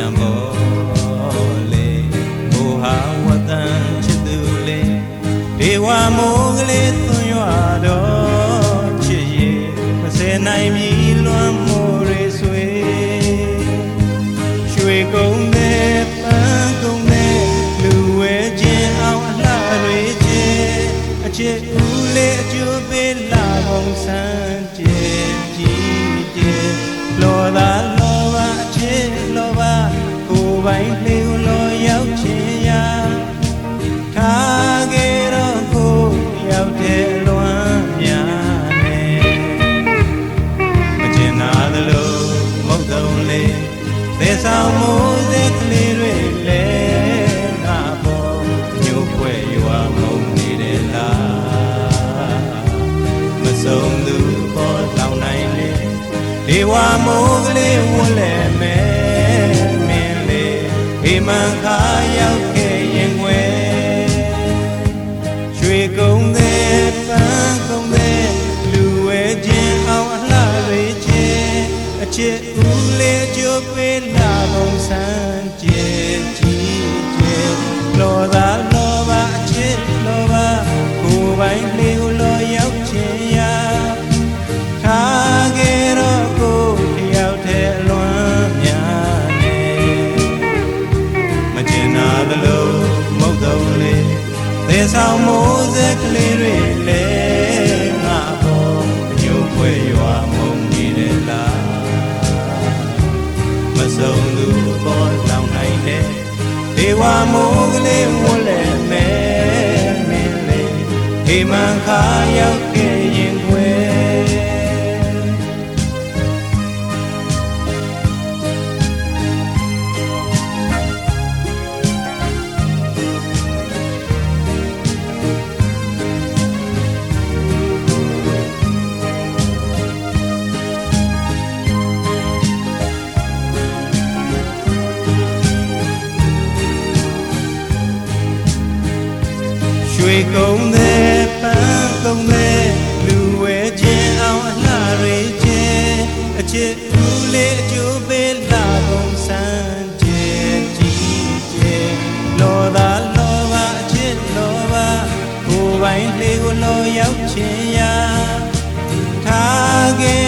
ပြန်ပေါ်လေဘိုဟာဝတ်တန်ချစ်သူလေးဒေဝမိုးကလေးသွန်ရွာတော့ချစ်ရဲ့မစဲနိုင်မီလွမ်းမိုးရေဆွေရွှေကုန်းနဲ့ပန်းကုန်းနဲ့လူဝဲခြင်းအောင်အလှတွေခြင်းအချစ်ဦးလေးအကျိုးပေးလာပုံစံကြည်ကြည် ပိုင်လေးကိုလောရောက်ခြင်းရာထားခဲ့တော့ကိုယ်ရောက်တဲ့လွမ်းများနဲ့မကျင်နာသလိုမဟုတ်တုံးလေးသေဆောင်မိုးစက်ကလေးတွေလဲငါပေါ်ညို့ခွဲရွာမုံနေတယ်လားမဆုံးသူပေါ်လောင်နိုင်လေဒီဝါမိုးကလေးဝလဲမဲမင်းလေးဒီ မန်ခါရောက်ခဲ့ရင်ွယ်ရွှေကုန်းသေးပန်းကုန်းသေးလူဝဲခြင်းအောင်အလှတွေခြင်းအချစ်ဦးလေးကြိုးပေးလာပုံစံ မဟုတ်တော့လေသေဆောင်မိုးစက်ကလေးတွေလဲငါပေါ်ညို့ခွဲရွာမုံနေတယ်လားမဆုံးသူပေါ်လောင်နိုင်တဲ့ဒေဝမိုးကလေးဝလဲမဲမင်းလေးဒီမန်ခါရောက်ခဲ့ရင်ွ ယ်ရွှေကုန်းသေးပန်းကုန်းသေးလူဝဲခြင်းအောင်အလှတွေခြင်းအချစ်ဦးလေးအကျိုးပေးလာပုံစံကြည်ကြည်ကြည်လောသာလောဘအချစ်လောဘကိုယ်ပိုင်လေးကိုလောရောက်ခြင်းရာထားခဲ့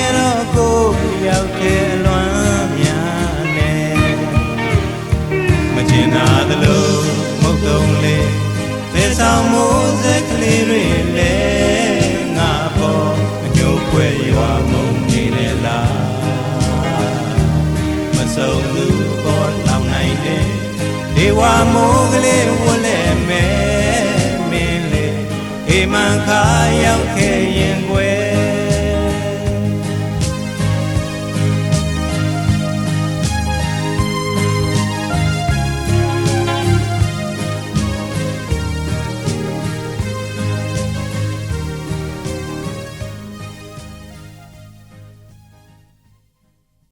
ဆုံးသူပေါ်လောင်နိုင်တယ်ဒေဝမိုးကလေးဝတ်လဲမဲမင်းလေဟေမန်ခါရောက်ခဲ့ရင်ွယ်